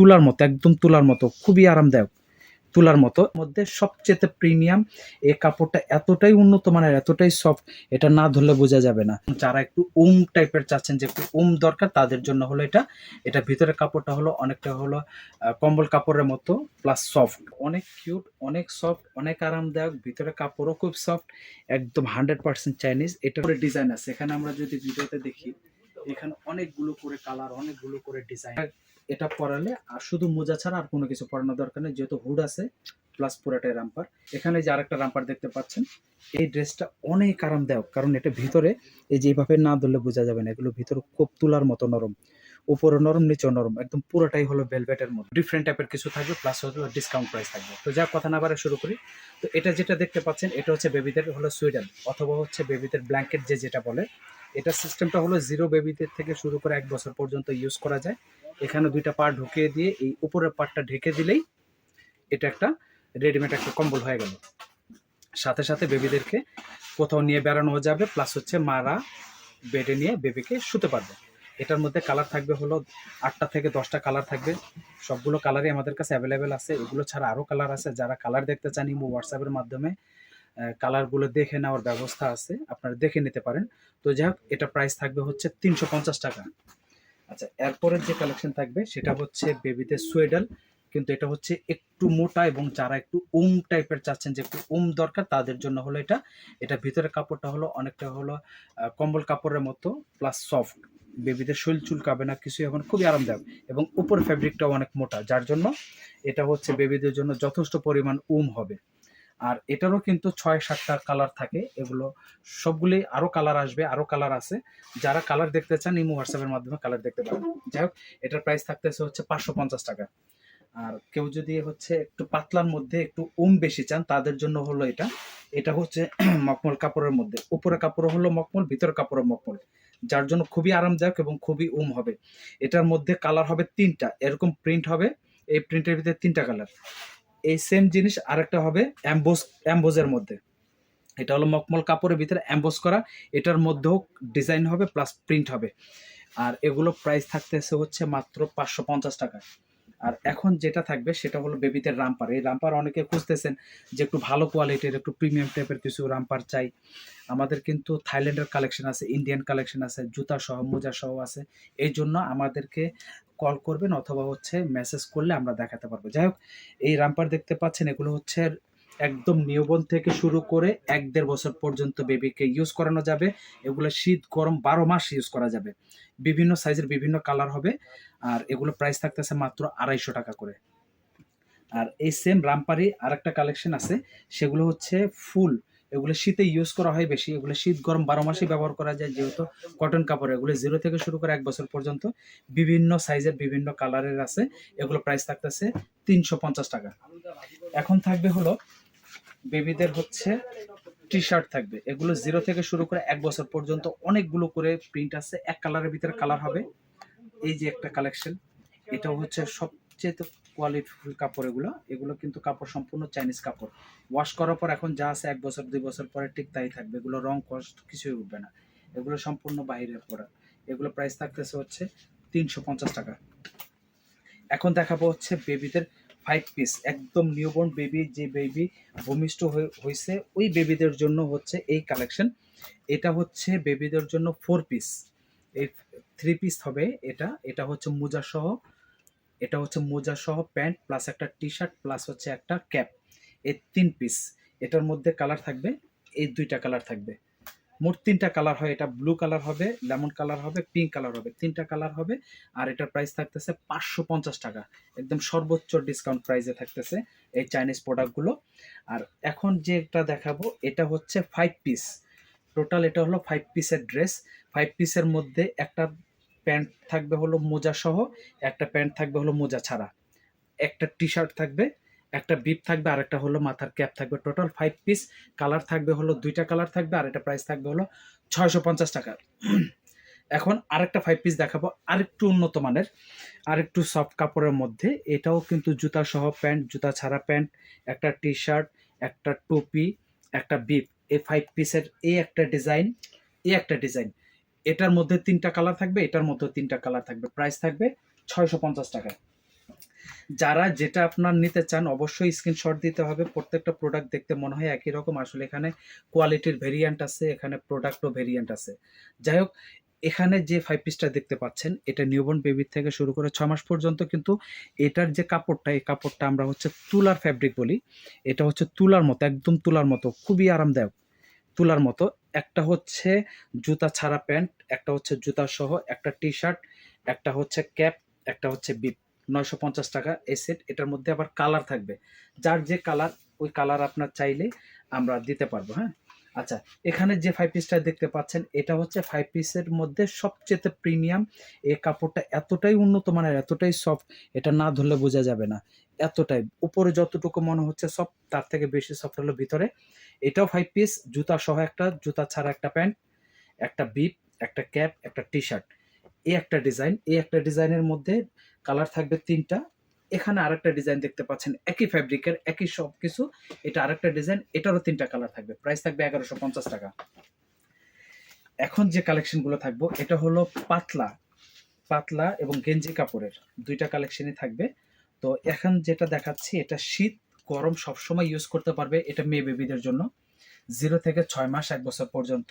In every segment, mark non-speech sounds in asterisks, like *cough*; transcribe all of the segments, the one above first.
তুলার মতো, একদম তুলার মতো, খুবই আরামদায়ক তুলার মতো। মধ্যে সবচেয়ে প্রিমিয়াম এই কাপড়টা এতটাই উন্নত মানের, এতটাই সফট এটা না ধরলে বোঝা যাবে না। যারা একটু উম টাইপের চাচ্ছেন যে একটু উম দরকার, তাদের জন্য হলো এটা। এটা ভিতরের কাপড়টা হলো অনেকটা হলো কম্বল কাপড়ের মতো প্লাস সফট অনেক কিউট অনেক সফট অনেক আরামদায়ক। ভিতরে কাপড়ও খুব সফট একদম হান্ড্রেড পার্সেন্ট চাইনিজ এটা করে ডিজাইন আছে। এখানে আমরা যদি ভিডিওতে দেখি, এখানে অনেকগুলো করে কালার অনেকগুলো করে ডিজাইন এটা পরালে আর শুধু মোজা ছাড়া আর কোনো কিছু পরানোর দরকার নেই। যেহেতু হুড আছে প্লাস পুরাটাই রাম্পার। এখানে যে আরেকটা রাম্পার দেখতে পাচ্ছেন, এই ড্রেসটা অনেক আরামদায়ক, কারণ এটা ভিতরে এই যে এইভাবে না ধরলে বোঝা যাবে না, এগুলো ভিতরে খুব তুলার মতো নরম, উপরে নরম, নিচে নরম, একদম পুরোটাই হলো ভেলভেটের মতো। ডিফারেন্ট টাইপের কিছু থাকবে প্লাস হলো ডিসকাউন্ট প্রাইস থাকবে। তো যা কথা না বারে শুরু করি। তো এটা যেটা দেখতে পাচ্ছেন, এটা হচ্ছে বেবিদের হলো সুইডেন অথবা হচ্ছে বেবিদের ব্ল্যাঙ্কেট যে যেটা বলে। এটা সিস্টেমটা হলো জিরো বেবিদের থেকে শুরু করে এক বছর পর্যন্ত ইউজ করা যায়। এখানে দুইটা পার্ট ঢুকিয়ে দিয়ে এই উপরের পার্টটা ঢেকে দিলেই এটা একটা রেডিমেড একটা কম্বল হয়ে গেল। সাথে সাথে বেবিদেরকে কোথাও নিয়ে বেড়ানো যাবে প্লাস হচ্ছে মারা বেডে নিয়ে বেবিকে শুতে পারবে। এটার মধ্যে কালার থাকবে হলো আটটা থেকে দশটা কালার থাকবে। সবগুলো কালারই আমাদের কাছে অ্যাভেলেবেল আছে। এগুলো ছাড়া আরও কালার আছে। যারা কালার দেখতে চান ইমো হোয়াটসঅ্যাপের মাধ্যমে কালারগুলো দেখে নেওয়ার ব্যবস্থা আছে। আপনারা দেখে নিতে পারেন। তো যাই হোক, এটা প্রাইস থাকবে হচ্ছে তিনশো পঞ্চাশ টাকা। আচ্ছা এরপরের যে কালেকশন থাকবে সেটা হচ্ছে বেবিদের সোয়েডাল কিন্তু এটা হচ্ছে একটু মোটা এবং যারা একটু উম টাইপের চাচ্ছেন, যে একটু উম দরকার, তাদের জন্য হলো এটা। এটা ভিতরের কাপড়টা হলো অনেকটা হলো কম্বল কাপড়ের মতো প্লাস সফট বেবিদের শরীর চুলকাবে না কিছু এখন খুবই আরামদায়ক। এবং উপর ফ্যাব্রিকটাও অনেক মোটা, যার জন্য এটা হচ্ছে বেবিদের জন্য যথেষ্ট পরিমাণ উম হবে। আর এটারও কিন্তু ছয় সাতটা কালার থাকে। এগুলো সবগুলি আরও কালার আসবে আরও কালার আছে। যারা কালার দেখতে চান ইমো হোয়াটসঅ্যাপের মাধ্যমে কালার দেখতে পারেন। যাই হোক, এটার প্রাইস থাকতেছে হচ্ছে পাঁচশো পঞ্চাশ টাকা। আর কেউ যদি হচ্ছে একটু পাতলার মধ্যে একটু উম বেশি চান, তাদের জন্য হলো এটা। এটা হচ্ছে *clears throat* মকমল কাপড়ের মধ্যে। উপরে কাপড় হলো মকমল ভিতরে কাপড় মকমল। যার জন্য খুবই আরামদায়ক এবং খুবই উম হবে। এটার মধ্যে কালার হবে তিনটা। এরকম প্রিন্ট হবে। এই প্রিন্টের ভিতরে তিনটা কালার এই সেম জিনিস আরেকটা হবে অ্যাম্বোস অ্যাম্বোজের মধ্যে। এটা হলো মকমল কাপড়ের ভিতরে অ্যাম্বোস করা। এটার মধ্যেও ডিজাইন হবে প্লাস প্রিন্ট হবে। আর এগুলো প্রাইস থাকতেছে হচ্ছে মাত্র পাঁচশো পঞ্চাশ টাকা। আর এখন যেটা থাকবে সেটা হলো বেবিদের রামপার। এই রামপার অনেকে খুঁজতেছেন যে একটু ভালো কোয়ালিটির, একটু প্রিমিয়াম টাইপের কিছু রামপার চাই। আমাদের কিন্তু থাইল্যান্ডের কালেকশন আছে, ইন্ডিয়ান কালেকশন আছে, জুতা সহ, মোজা সহ আছে। এই জন্য আমাদেরকে কল করবেন অথবা হচ্ছে মেসেজ করলে আমরা দেখাতে পারব। যাই হোক, এই রামপার দেখতে পাচ্ছেন, এগুলো হচ্ছে একদম নিয়বন থেকে শুরু করে এক দেড় বছর পর্যন্ত বেবিকে ইউজ করানো যাবে। এগুলো শীত, গরম বারো মাস ইউজ করা যাবে। বিভিন্ন সাইজের বিভিন্ন কালার হবে। আর এগুলো প্রাইস থাকতেছে মাত্র আড়াইশো টাকা করে। আর এই সেম রামপারি আরেকটা কালেকশন আছে। সেগুলো হচ্ছে ফুল। এগুলো শীতে ইউজ করা হয় বেশি। এগুলো শীত, গরম বারো মাসই ব্যবহার করা যায়, যেহেতু কটন কাপড়। এগুলো জিরো থেকে শুরু করে এক বছর পর্যন্ত বিভিন্ন সাইজের বিভিন্ন কালারের আছে। এগুলো প্রাইস থাকতেছে তিনশো পঞ্চাশ টাকা। এখন থাকবে হলো বেবিদের হচ্ছে টি শার্ট থাকবে। এগুলো জিরো থেকে শুরু করে এক বছর পর্যন্ত অনেকগুলো করে প্রিন্ট আছে। এক কালারের ভিতরে কালার হবে। এই যে একটা কালেকশন এটাও হচ্ছে সবচেয়ে কোয়ালিটিফুল কাপড় এগুলো। এগুলো কিন্তু কাপড় সম্পূর্ণ চাইনিজ কাপড়। ওয়াশ করার পর এখন যা আছে এক বছর, দুই বছর পরে ঠিক তাই থাকবে। এগুলো রং কস্ট কিছুই উঠবে না। এগুলো সম্পূর্ণ বাইরে পড়া এগুলো প্রাইস থাকতেছে হচ্ছে তিনশো পঞ্চাশ টাকা। এখন দেখাবো হচ্ছে বেবিদের ফাইভ পিস একদম নিউবর্ন বেবি যে বেবি ভূমিষ্ঠ হয়ে- হয়েছে, ওই বেবিদের জন্য হচ্ছে এই কালেকশন এটা হচ্ছে বেবিদের জন্য ফোর পিস এই থ্রি পিস হবে এটা এটা হচ্ছে মোজা সহ, এটা হচ্ছে মোজা সহ প্যান্ট প্লাস একটা টি শার্ট প্লাস হচ্ছে একটা ক্যাপ এই তিন পিস এটার মধ্যে কালার থাকবে, এই দুইটা কালার থাকবে। মোট তিনটা কালার হয়, এটা ব্লু কালার হবে লেমন কালার হবে পিঙ্ক কালার হবে, তিনটা কালার হবে, আর এটার প্রাইস থাকতেছে পাঁচশো পঞ্চাশ টাকা। একদম সর্বোচ্চ ডিসকাউন্ট প্রাইসে থাকতেছে এই চাইনিজ প্রোডাক্টগুলো আর এখন যেটা দেখাবো, এটা হচ্ছে ফাইভ পিস টোটাল এটা হলো ফাইভ পিসের ড্রেস ফাইভ পিসের মধ্যে একটা প্যান্ট থাকবে হলো মোজা সহ, একটা প্যান্ট থাকবে হলো মোজা ছাড়া। একটা টি শার্ট থাকবে একটা বিপ থাকবে আর একটা হলো মাথার ক্যাপ থাকবে টোটাল ফাইভ পিস কালার থাকবে হলো দুইটা কালার থাকবে, আর একটা প্রাইস থাকবে হলো ছয়শো পঞ্চাশ টাকা। এখন আরেকটা ফাইভ পিস দেখাবো, আরেকটু উন্নত মানের, আরেকটু সফট কাপড়ের মধ্যে। এটাও কিন্তু জুতা সহ প্যান্ট জুতা ছাড়া প্যান্ট একটা টি শার্ট একটা টুপি, একটা বিপ এই ফাইভ পিসের এই একটা ডিজাইন এই একটা ডিজাইন এটার মধ্যে তিনটা কালার থাকবে, এটার মধ্যে তিনটা কালার থাকবে। প্রাইস থাকবে ছয়শো পঞ্চাশ টাকা যারা যেটা আপনার নিতে চান, অবশ্যই স্ক্রিনশট দিতে হবে। প্রত্যেকটা প্রোডাক্ট দেখতে মনে হয় একই রকম। আসলে এখানে কোয়ালিটির ভেরিয়েন্ট আছে, এখানে প্রোডাক্টও ভেরিয়েন্ট আছে। যাই হোক, এখানে যে ফাইভ পিসটা দেখতে পাচ্ছেন, এটা নিউবর্ন বেবির থেকে শুরু করে ছ মাস পর্যন্ত কিন্তু এটার যে কাপড়টা, এই কাপড়টা আমরা হচ্ছে তুলার ফ্যাব্রিক বলি। এটা হচ্ছে তুলার মতো, একদম তুলার মতো, খুবই আরামদায়ক তুলার মতো। একটা হচ্ছে জুতা ছাড়া প্যান্ট, একটা হচ্ছে জুতা সহ, একটা টি শার্ট একটা হচ্ছে ক্যাপ একটা হচ্ছে বিপ নয়শো পঞ্চাশ টাকা এই সেট এটার মধ্যে আবার কালার থাকবে। যার যে কালার ওই কালার আপনার চাইলে আমরা দিতে পারব হ্যাঁ? আচ্ছা এখানে যে ফাইভ পিসটা দেখতে পাচ্ছেন, এটা হচ্ছে ফাইভ পিসের মধ্যে সবচেয়ে প্রিমিয়াম এই কাপড়টা এতটাই উন্নত মানের, এতটাই সফট এটা না ধরলে বোঝা যাবে না। এতটাই। উপরে যতটুকু মনে হচ্ছে সব তার থেকে বেশি সফট হলো ভিতরে। এটাও ফাইভ পিস জুতা সহ একটা, জুতা ছাড়া একটা প্যান্ট, একটা বিপ একটা ক্যাপ একটা টি শার্ট এই একটা ডিজাইন এই একটা ডিজাইনের মধ্যে কালার থাকবে তিনটা। এখানে আরেকটা ডিজাইন দেখতে পাচ্ছেন, একই ফ্যাব্রিকের, একই সব কিছু এটা আরেকটা ডিজাইন, এটারও তিনটা কালার থাকবে। প্রাইস থাকবে এগারোশো পঞ্চাশ টাকা। এখন যে কালেকশনগুলো থাকব, এটা হলো পাতলা পাতলা এবং গেঞ্জি কাপড়ের। দুইটা কালেকশনই থাকবে। তো এখন যেটা দেখাচ্ছি, এটা শীত, গরম সবসময় ইউজ করতে পারবে এটা মেয়ে বেবিদের জন্য। জিরো থেকে ছয় মাস, এক বছর পর্যন্ত।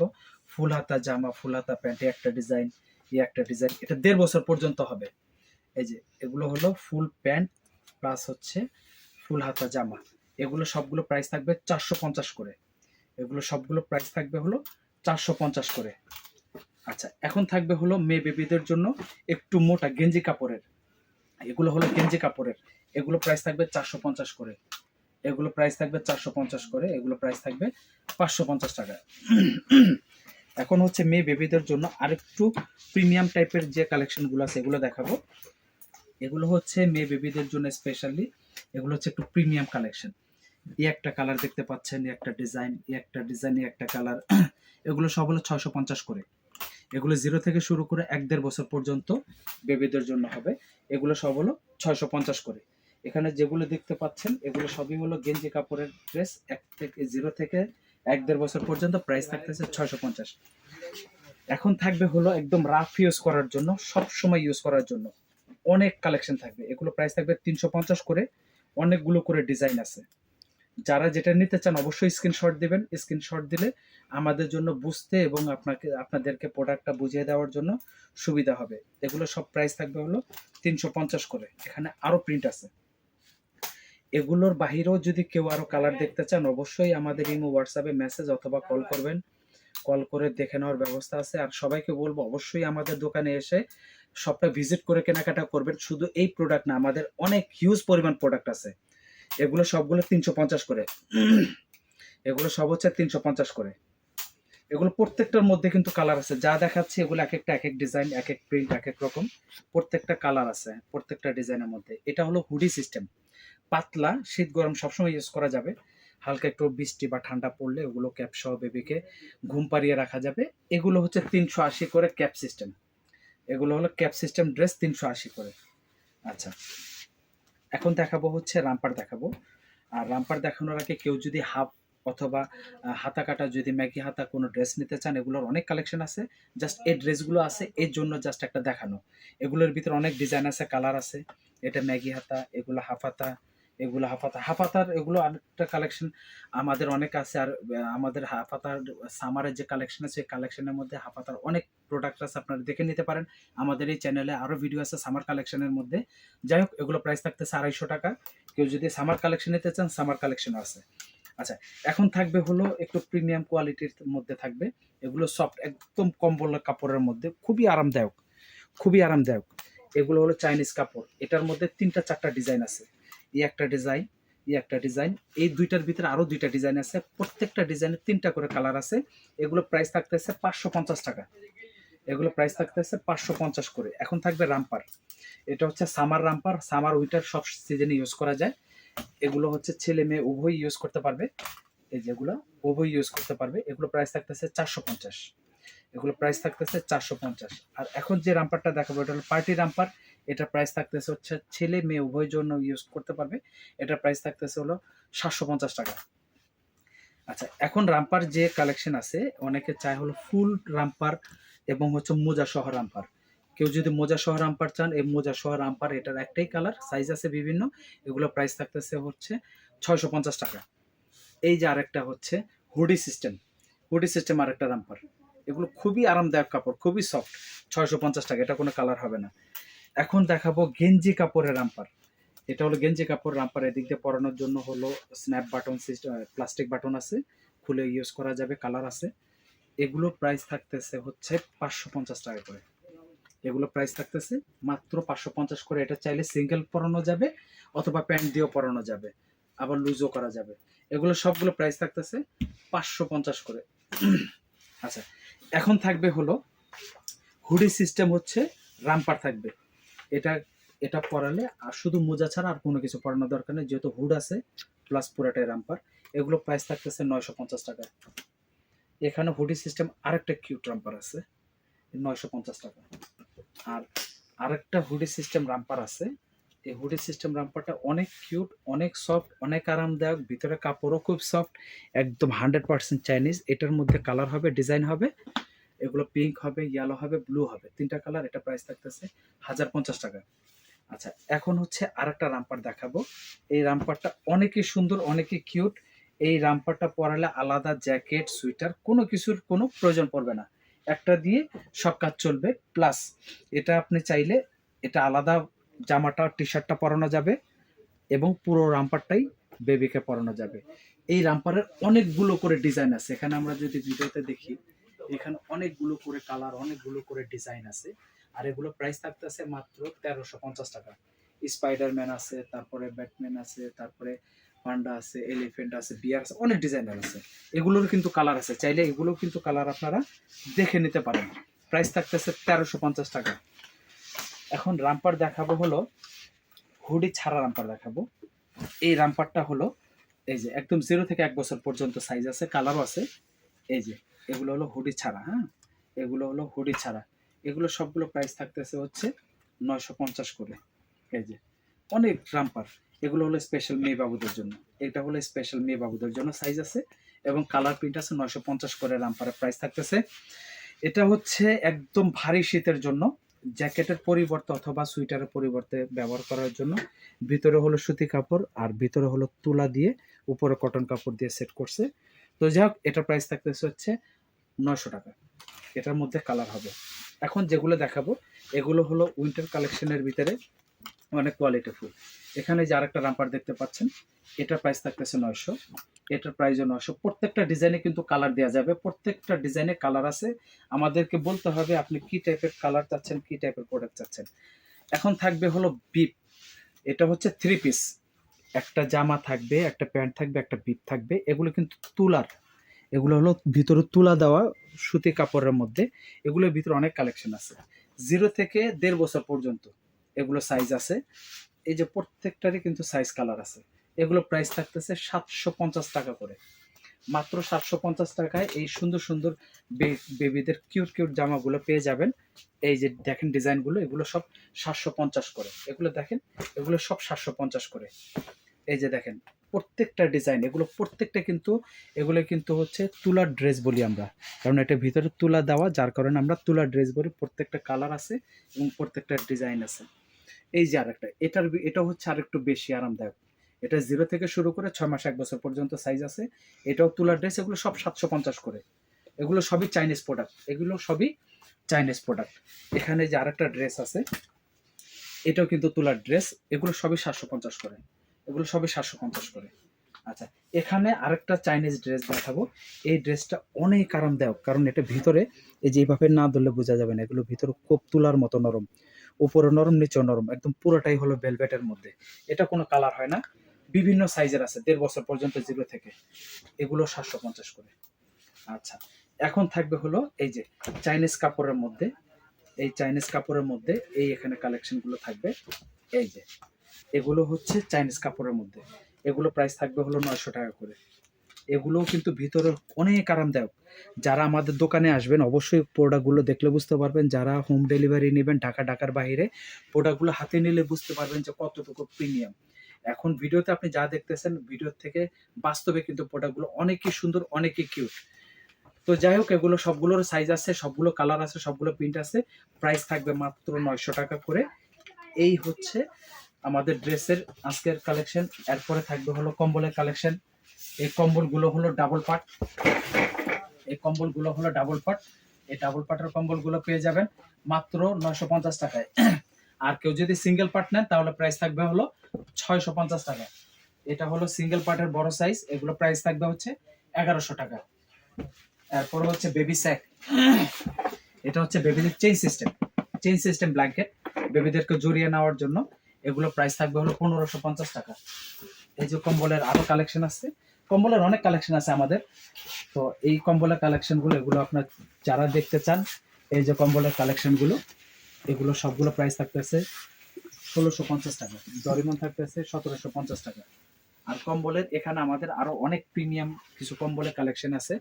ফুল হাতা জামা, ফুল হাতা প্যান্টে একটা ডিজাইন, এই একটা ডিজাইন। এটা দেড় বছর পর্যন্ত হবে। এই যে, এগুলো হলো ফুল প্যান্ট প্লাস হচ্ছে ফুল হাতা জামা। এগুলো সবগুলো প্রাইস থাকবে চারশো পঞ্চাশ করে। এগুলো সবগুলো প্রাইস থাকবে হলো চারশো পঞ্চাশ করে। আচ্ছা এখন থাকবে হলো মেয়ে বেবিদের জন্য একটু মোটা গেঞ্জি কাপড়ের। এগুলো হলো গেঞ্জি কাপড়ের। এগুলো প্রাইস থাকবে চারশো পঞ্চাশ করে। এগুলো প্রাইস থাকবে চারশো পঞ্চাশ করে। এগুলো প্রাইস থাকবে পাঁচশো পঞ্চাশ টাকা। এখন হচ্ছে মেয়ে বেবিদের জন্য আরেকটু প্রিমিয়াম টাইপের যে কালেকশনগুলো আছে, এগুলো দেখাবো। এগুলো হচ্ছে মেয়ে বেবিদের জন্য স্পেশালি এগুলো হচ্ছে একটু প্রিমিয়াম কালেকশন এই একটা কালার দেখতে পাচ্ছেন একটা ডিজাইন একটা ডিজাইন একটা কালার *clears throat* এগুলো সব হলো ছয়শো পঞ্চাশ করে। এগুলো জিরো থেকে শুরু করে এক দেড় বছর পর্যন্ত বেবিদের জন্য হবে। এগুলো সব হলো ছয়শো পঞ্চাশ করে। এখানে যেগুলো দেখতে পাচ্ছেন, এগুলো সবই হলো গেঞ্জি কাপড়ের ড্রেস এক থেকে জিরো থেকে এক দেড় বছর পর্যন্ত প্রাইস থাকতেছে ছয়শো পঞ্চাশ। এখন থাকবে হলো একদম রাফ ইউজ করার জন্য সব সময় ইউজ করার জন্য। অনেক কালেকশন থাকবে। এগুলো প্রাইস থাকবে তিনশো পঞ্চাশ করে। অনেকগুলো করে ডিজাইন আছে। যারা যেটা নিতে চান অবশ্যই স্ক্রিনশট দিবেন। স্ক্রিনশট দিলে আমাদের জন্য বুঝতে এবং আপনাকে, আপনাদেরকে প্রোডাক্টটা বুঝিয়ে দেওয়ার জন্য সুবিধা হবে। এগুলো সব প্রাইস থাকবে হলো তিনশো পঞ্চাশ করে। এখানে আরও প্রিন্ট আছে। এগুলোর বাহিরেও যদি কেউ আরও কালার দেখতে চান, অবশ্যই আমাদের ইমো হোয়াটসঅ্যাপে মেসেজ অথবা কল করবেন। কল করে দেখে নেওয়ার ব্যবস্থা আছে। আর সবাইকে বলব, অবশ্যই আমাদের দোকানে এসে শপটা ভিজিট করে কেনাকাটা করবেন। শুধু এই প্রোডাক্ট না, আমাদের অনেক হিউজ পরিমাণ প্রোডাক্ট আছে। এগুলো সবগুলো তিনশো পঞ্চাশ করে। এগুলো সব হচ্ছে তিনশো পঞ্চাশ করে। এগুলো প্রত্যেকটার মধ্যে কিন্তু কালার আছে। যা দেখাচ্ছি, এগুলো এক একটা এক এক ডিজাইন এক এক প্রিন্ট এক এক রকম। প্রত্যেকটা কালার আছে, প্রত্যেকটা ডিজাইনের মধ্যে। এটা হলো হুডি সিস্টেম পাতলা, শীত গরম সবসময় ইউজ করা যাবে। হালকা একটু বৃষ্টি বা ঠান্ডা পড়লে ওগুলো ক্যাপ সহ বেবিকে ঘুম পাড়িয়ে রাখা যাবে। এগুলো হচ্ছে তিনশো আশি করে ক্যাপ সিস্টেম এগুলো হলো ক্যাপ সিস্টেম ড্রেস তিনশো আশি করে। আচ্ছা এখন দেখাবো হচ্ছে রামপার দেখাবো। আর রামপার দেখানোর আগে কেউ যদি হাফ অথবা হাতা কাটা, যদি ম্যাগি হাতা কোনো ড্রেস নিতে চান, এগুলোর অনেক কালেকশন আছে। জাস্ট এই ড্রেসগুলো আছে, এর জন্য জাস্ট একটা দেখানো। এগুলোর ভিতরে অনেক ডিজাইন আছে, কালার আছে। এটা ম্যাগি হাতা, এগুলো হাফ হাতা এগুলো হাফাতা, হাফাতার এগুলো আরেকটা কালেকশন আমাদের অনেক আছে, আর আমাদের হাফাতার সামারের যে কালেকশন আছে কালেকশনের মধ্যে হাফাতার অনেক প্রোডাক্ট আছে, আপনারা দেখে নিতে পারেন। আমাদের এই চ্যানেলে আরও ভিডিও আছে সামার কালেকশনের মধ্যে। যাই হোক, এগুলো প্রাইস থাকতেছে আড়াইশো টাকা। কেউ যদি সামার কালেকশন নিতে চান সামার কালেকশনও আছে। আচ্ছা এখন থাকবে হলো একটু প্রিমিয়াম কোয়ালিটির মধ্যে থাকবে। এগুলো সফট একদম কম্বল কাপড়ের মধ্যে, খুবই আরামদায়ক খুবই আরামদায়ক। এগুলো হলো চাইনিজ কাপড়। এটার মধ্যে তিনটা, চারটা ডিজাইন আছে। এই একটা ডিজাইন, এই একটা ডিজাইন। এই দুইটার ভিতরে আরও দুইটা ডিজাইন আছে। প্রত্যেকটা ডিজাইনের তিনটা করে কালার আছে। এগুলো প্রাইস থাকতেছে পাঁচশো পঞ্চাশ টাকা। এগুলো প্রাইস থাকতেছে পাঁচশো পঞ্চাশ করে। এখন থাকবে রামপার। এটা হচ্ছে সামার রামপার। সামার উইটার সব সিজনে ইউজ করা যায়। এগুলো হচ্ছে ছেলে মেয়ে উভয় ইউজ করতে পারবে। এই যেগুলো উভয় ইউজ করতে পারবে। এগুলো প্রাইস থাকতেছে চারশো পঞ্চাশ। এগুলো প্রাইস থাকতেছে চারশো পঞ্চাশ। আর এখন যে রামপারটা দেখাবো, এটা হলো পার্টি রামপার। এটা প্রাইস থাকতেছে হচ্ছে ছেলে মেয়ে উভয়ের জন্য ইউজ করতে পারবে। এটা প্রাইস থাকতেছে হলো সাতশো পঞ্চাশ টাকা। আচ্ছা এখন রামপার যে কালেকশন আছে, অনেকে চায় হলো ফুল রামপার এবং হচ্ছে মোজা সহ রামপার। কেউ যদি মোজা সহ রামপার চান, এই মোজা সহ রামপার, এটার একটাই কালার সাইজ আছে বিভিন্ন, এগুলো প্রাইস থাকতেছে হচ্ছে ছয়শো পঞ্চাশ টাকা। এই যে আরেকটা হচ্ছে হুডি সিস্টেম হুডি সিস্টেম আরেকটা রামপার। এগুলো খুবই আরামদায়ক কাপড়, খুবই সফট ছয়শো পঞ্চাশ টাকা, এটা কোনো কালার হবে না। এখন দেখাবো গেঞ্জি কাপড়ের রাম্পার। এটা হলো গেঞ্জি কাপড়, রাম্পার এদিক দিয়ে পরানোর জন্য হলো snap button system plastic button আছে, খুলে ইউজ করা যাবে কালার আছে। এগুলো প্রাইস থাকতেছে হচ্ছে পাঁচশো পঞ্চাশ টাকা করে। এগুলো প্রাইস থাকতেছে মাত্র পাঁচশো পঞ্চাশ করে। এটা চাইলে সিঙ্গেল পরানো যাবে অথবা প্যান্ট দিয়েও পরানো যাবে, আবার লুজও করা যাবে। এগুলো সবগুলো প্রাইস থাকতেছে পাঁচশো পঞ্চাশ করে। আচ্ছা এখন থাকবে হলো হুডি সিস্টেম হচ্ছে রামপার থাকবে। এটা এটা পরালে আর শুধু মোজা ছাড়া আর কোনো কিছু পরানোর দরকার নেই। যেহেতু হুড আছে প্লাস পুরাটাই রামপার, এগুলো প্রাইস থাকতেছে নয়শো পঞ্চাশ টাকা। এখানে হুডি সিস্টেম আরেকটা কিউট রামপার আছে, নয়শো পঞ্চাশ টাকা। আর আরেকটা হুডি সিস্টেম রামপার আছে, এই হুডি সিস্টেম রামপারটা অনেক কিউট অনেক সফট অনেক আরামদায়ক, ভিতরে কাপড়ও খুব সফট একদম হান্ড্রেড পার্সেন্ট চাইনিজ এটার মধ্যে কালার হবে ডিজাইন হবে এগুলো পিঙ্ক হবে ইয়েলো হবে ব্লু হবে। তিনটা কালার এটা প্রাইস থাকতেছে হাজার পঞ্চাশ টাকা। আচ্ছা এখন হচ্ছে আর একটা রামপার দেখাবো। এই রামপারটা অনেকই সুন্দর, অনেকই কিউট এই রামপারটা পরালে আলাদা জ্যাকেট সুইটার কোনো কিছুর কোনো প্রয়োজন পড়বে না। একটা দিয়ে সব কাজ চলবে। প্লাস এটা আপনি চাইলে এটা আলাদা জামাটা টি শার্টটা পরানো যাবে এবং পুরো রামপারটাই বেবিকে পরানো যাবে। এই রামপারের অনেকগুলো করে ডিজাইন আছে। এখানে আমরা যদি ভিডিওতে দেখি এখানে অনেকগুলো করে কালার অনেকগুলো করে ডিজাইন আছে। আর এগুলো প্রাইস থাকতেছে মাত্র তেরোশো পঞ্চাশ টাকা। স্পাইডারম্যান আছে, তারপরে ব্যাটম্যান আছে, তারপরে পান্ডা আছে এলিফেন্ট আছে বিয়ার আছে, অনেক ডিজাইনার আছে। এগুলোর কিন্তু কালার আছে। চাইলে এগুলো কিন্তু কালার আপনারা দেখে নিতে পারেন। প্রাইস থাকতেছে তেরোশো পঞ্চাশ টাকা। এখন রামপার দেখাবো হলো, হুডি ছাড়া রামপার দেখাবো। এই রামপারটা হলো, এই যে, একদম জিরো থেকে এক বছর পর্যন্ত সাইজ আছে কালারও আছে। এই যে এগুলো হলো হুডি ছাড়া হ্যাঁ? এগুলো হলো হুডি ছাড়া। এগুলো সবগুলো প্রাইস থাকতেছে হচ্ছে নয়শো পঞ্চাশ করে, এই যে। অনেক রামপার এগুলো হলো স্পেশাল মেয়ে বাবুদের জন্য। এটা হলো স্পেশাল মেয়ে বাবুদের জন্য সাইজ আছে এবং কালার প্রিন্ট আছে নয়শো পঞ্চাশ করে রামপারের প্রাইস থাকতেছে। এটা হচ্ছে একদম ভারী শীতের জন্য জ্যাকেটের পরিবর্তে অথবা সুইটারের পরিবর্তে ব্যবহার করার জন্য। ভিতরে হলো সুতি কাপড় আর ভিতরে হলো তুলা দিয়ে উপরে কটন কাপড় দিয়ে সেট করছে। তো যাই হোক, এটার প্রাইস থাকতেছে হচ্ছে নয়শো টাকা। এটার মধ্যে কালার হবে। এখন যেগুলো দেখাবো, এগুলো হলো উইন্টার কালেকশনের ভিতরে অনেক কোয়ালিটি ফুল। এখানে যে আরেকটা রাম্পার দেখতে পাচ্ছেন, এটার প্রাইস থাকতেছে নয়শো। এটার প্রাইসও নয়শো। প্রত্যেকটা ডিজাইনে কিন্তু কালার দেওয়া যাবে। প্রত্যেকটা ডিজাইনে কালার আছে। আমাদেরকে বলতে হবে আপনি কি টাইপের কালার চাচ্ছেন, কি টাইপের প্রোডাক্ট চাচ্ছেন। এখন থাকবে হলো বিপ এটা হচ্ছে থ্রি পিস একটা জামা থাকবে, একটা প্যান্ট থাকবে, একটা বিপ থাকবে। এগুলো কিন্তু তুলার। এগুলো হলো ভিতরে তুলা দেওয়া সুতি কাপড়ের মধ্যে। এগুলোর ভিতরে অনেক কালেকশন আছে। জিরো থেকে দেড় বছর পর্যন্ত এগুলো সাইজ আছে। এই যে প্রত্যেকটারই কিন্তু সাইজ কালার আছে। এগুলো প্রাইস থাকতেছে সাতশো পঞ্চাশ টাকা করে। মাত্র সাতশো পঞ্চাশ টাকায় এই সুন্দর সুন্দর বেবিদের কিউট কিউট জামাগুলো পেয়ে যাবেন। এই যে দেখেন ডিজাইনগুলো, এগুলো সব সাতশো পঞ্চাশ করে। এগুলো দেখেন, এগুলো সব সাতশো পঞ্চাশ করে। এই যে দেখেন প্রত্যেকটা ডিজাইন এগুলো প্রত্যেকটা কিন্তু, এগুলো কিন্তু হচ্ছে তুলার ড্রেস বলি আমরা। কারণ এটা ভিতরে তুলা দেওয়া, যার কারণে আমরা তুলার ড্রেস বলি, প্রত্যেকটা কালার আছে এবং প্রত্যেকটা ডিজাইন আছে। এই যে আরেকটা, এটার এটা হচ্ছে আরেকটু বেশি আরামদায়ক। এটা জিরো থেকে শুরু করে ছয় মাস, এক বছর পর্যন্ত সাইজ আছে। এটাও তুলার ড্রেস এগুলো সব সাতশো পঞ্চাশ করে। এগুলো সবই চাইনিজ প্রোডাক্ট এগুলো সবই চাইনিজ প্রোডাক্ট এখানে যে আরেকটা ড্রেস আছে, এটাও কিন্তু তুলার ড্রেস এগুলো সবই সাতশো পঞ্চাশ করে। এগুলো সবই সাতশো পঞ্চাশ করে। আচ্ছা এখানে আরেকটা চাইনিজ ড্রেস দেখাবো। এই ড্রেসটা অনেক আরামদায়ক, কারণ এটা ভিতরে এই যে এইভাবে না ধরলে বোঝা যাবে না, এগুলো ভিতরে কোপ তুলার মতো নরম, উপরে নরম, নিচেও নরম, একদম পুরোটাই হলো ভেলভেটের মধ্যে। এটা কোনো কালার হয় না, বিভিন্ন সাইজের আছে, দেড় বছর পর্যন্ত জিরো থেকে, এগুলো সাতশো পঞ্চাশ করে। আচ্ছা এখন থাকবে হলো এই যে চাইনিজ কাপড়ের মধ্যে, এই চাইনিজ কাপড়ের মধ্যে এই এখানে কালেকশনগুলো থাকবে, এই যে। এগুলো হচ্ছে চাইনিজ কাপড়ের মধ্যে। এগুলো প্রাইস থাকবে হলো নয়শো টাকা করে। এগুলোও কিন্তু ভিতরে অনেক আরামদায়ক। যারা আমাদের দোকানে আসবেন, অবশ্যই প্রোডাক্টগুলো দেখলে বুঝতে পারবেন। যারা হোম ডেলিভারি নেবেন, ঢাকা, ঢাকার বাইরে প্রোডাক্টগুলো হাতে নিলে বুঝতে পারবেন যে কতটুকু প্রিমিয়াম এখন ভিডিওতে আপনি যা দেখতেছেন ভিডিও থেকে বাস্তবে কিন্তু প্রোডাক্টগুলো অনেকই সুন্দর, অনেকই কিউট তো যাই হোক, এগুলো সবগুলোর সাইজ আছে, সবগুলো কালার আছে, সবগুলো প্রিন্ট আছে। প্রাইস থাকবে মাত্র নয়শো টাকা করে। এই হচ্ছে আমাদের ড্রেসের আজকের কালেকশন এরপরে থাকবে হলো কম্বলের কালেকশন এই কম্বলগুলো হলো ডাবল পার্ট এই কম্বলগুলো হলো ডাবল পার্ট এই ডাবল পার্টের কম্বলগুলো পেয়ে যাবেন মাত্র নয়শো পঞ্চাশ টাকায়। আর কেউ যদি সিঙ্গেল পার্ট নেন, তাহলে প্রাইস থাকবে হলো ছয়শো পঞ্চাশ টাকা। এটা হলো সিঙ্গেল পার্টের বড় সাইজ এগুলো প্রাইস থাকবে হচ্ছে এগারোশো টাকা। এরপর হচ্ছে বেবি স্যাক এটা হচ্ছে বেবিদের chain system chain system blanket বেবিদেরকে জড়িয়ে নেওয়ার জন্য এগুলো প্রাইস থাকবে হলো পনেরোশো পঞ্চাশ টাকা। এই যে কম্বলের আরও কালেকশন আছে। কম্বলের অনেক কালেকশন আছে আমাদের। তো এই কম্বলের কালেকশনগুলো এগুলো আপনার যারা দেখতে চান, এই যে কম্বলের কালেকশনগুলো এগুলো সবগুলো প্রাইস থাকতেছে ষোলোশো পঞ্চাশ টাকা। দরিমন থাকতেছে সতেরোশো পঞ্চাশ টাকা। আর কম্বলের এখানে আমাদের আরও অনেক প্রিমিয়াম কিছু কম্বলের কালেকশন আছে।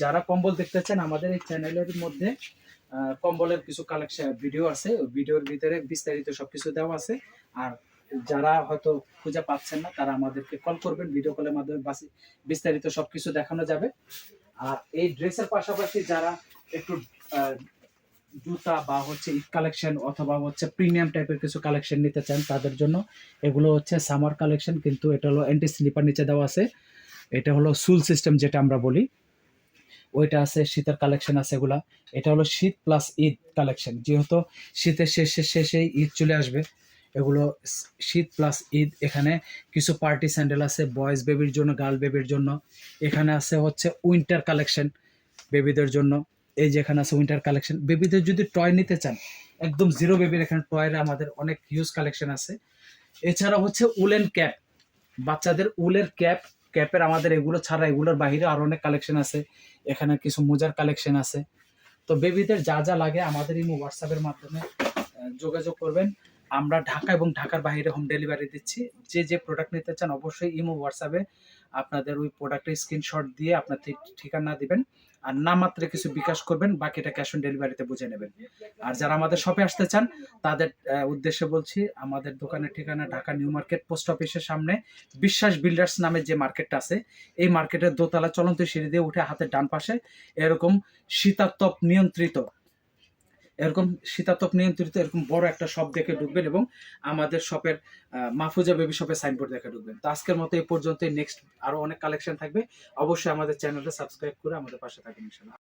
যারা কম্বল দেখতে চান, আমাদের এই চ্যানেলের মধ্যে কম্বলের কিছু কালেকশন ভিডিও আছে। ভিডিওর ভিতরে বিস্তারিত সবকিছু দেওয়া আছে। আর যারা হয়তো খুঁজে পাচ্ছেন না, তারা আমাদেরকে কল করবেন ভিডিও কলের মাধ্যমে বাসি- বিস্তারিত সবকিছু দেখানো যাবে। আর এই ড্রেসের পাশাপাশি যারা একটু জুতা বা হচ্ছে ঈদ কালেকশন অথবা হচ্ছে প্রিমিয়াম টাইপের কিছু কালেকশন নিতে চান তাদের জন্য, এগুলো হচ্ছে সামার কালেকশন কিন্তু এটা হলো অ্যান্টি স্লিপার নিচে দেওয়া আছে। এটা হলো সুল সিস্টেম যেটা আমরা বলি। ওইটা আছে, শীতের কালেকশন আছে এগুলা। এটা হলো শীত প্লাস ঈদ কালেকশন যেহেতু শীতের শেষে শেষেই ঈদ চলে আসবে এগুলো শীত প্লাস ঈদ, এখানে কিছু পার্টি স্যান্ডেল আছে বয়েজ বেবির জন্য গার্ল বেবির জন্য। এখানে আছে হচ্ছে উইন্টার কালেকশন বেবিদের জন্য। এই যে এখানে আছে উইন্টার কালেকশন বেবিদের যদি টয় নিতে চান, একদম জিরো বেবির এখানে টয়ের আমাদের অনেক হিউজ কালেকশন আছে। এছাড়া হচ্ছে উলেন ক্যাপ বাচ্চাদের উলের ক্যাপ ক্যাপের আমাদের এগুলো ছাড়া এগুলোর বাইরে আরও অনেক কালেকশন আছে। এখানে কিছু মোজার কালেকশন আছে। তো বেবিদের যা যা লাগে আমাদের এই হোয়াটসঅ্যাপের মাধ্যমে যোগাযোগ করবেন। আমরা ঢাকা এবং ঢাকার বাইরে হোম ডেলিভারি দিচ্ছি। যে যে প্রোডাক্ট নিতে চান অবশ্যই ইমো হোয়াটসঅ্যাপে আপনাদের ওই প্রোডাক্টের স্ক্রিনশট দিয়ে আপনার ঠিক- ঠিকানা দিবেন। আর নামাত্রে কিছু বিকাশ করবেন, বাকিটা ক্যাশ অন ডেলিভারিতে বুঝে নেবেন। আর যারা আমাদের শপে আসতে চান, তাদের উদ্দেশ্যে বলছি, আমাদের দোকানের ঠিকানা ঢাকা নিউ মার্কেট পোস্ট অফিসের সামনে বিশ্বাস বিল্ডার্স নামে যে মার্কেটটা আছে, এই মার্কেটের দোতলা চলন্ত সিঁড়ি দিয়ে উঠে হাতের ডান পাশে এরকম শীতাতপ নিয়ন্ত্রিত এরকম শীতাতপ নিয়ন্ত্রিত এরকম বড় একটা শপ দেখে ঢুকবেন এবং আমাদের শপের মাহফুজা বেবি শপের সাইনবোর্ড দেখে ঢুকবেন। তো আজকের মতো এই পর্যন্ত নেক্সট আরও অনেক কালেকশন থাকবে। অবশ্যই আমাদের চ্যানেলটা সাবস্ক্রাইব করে আমাদের পাশে থাকবেন ইনশাআল্লাহ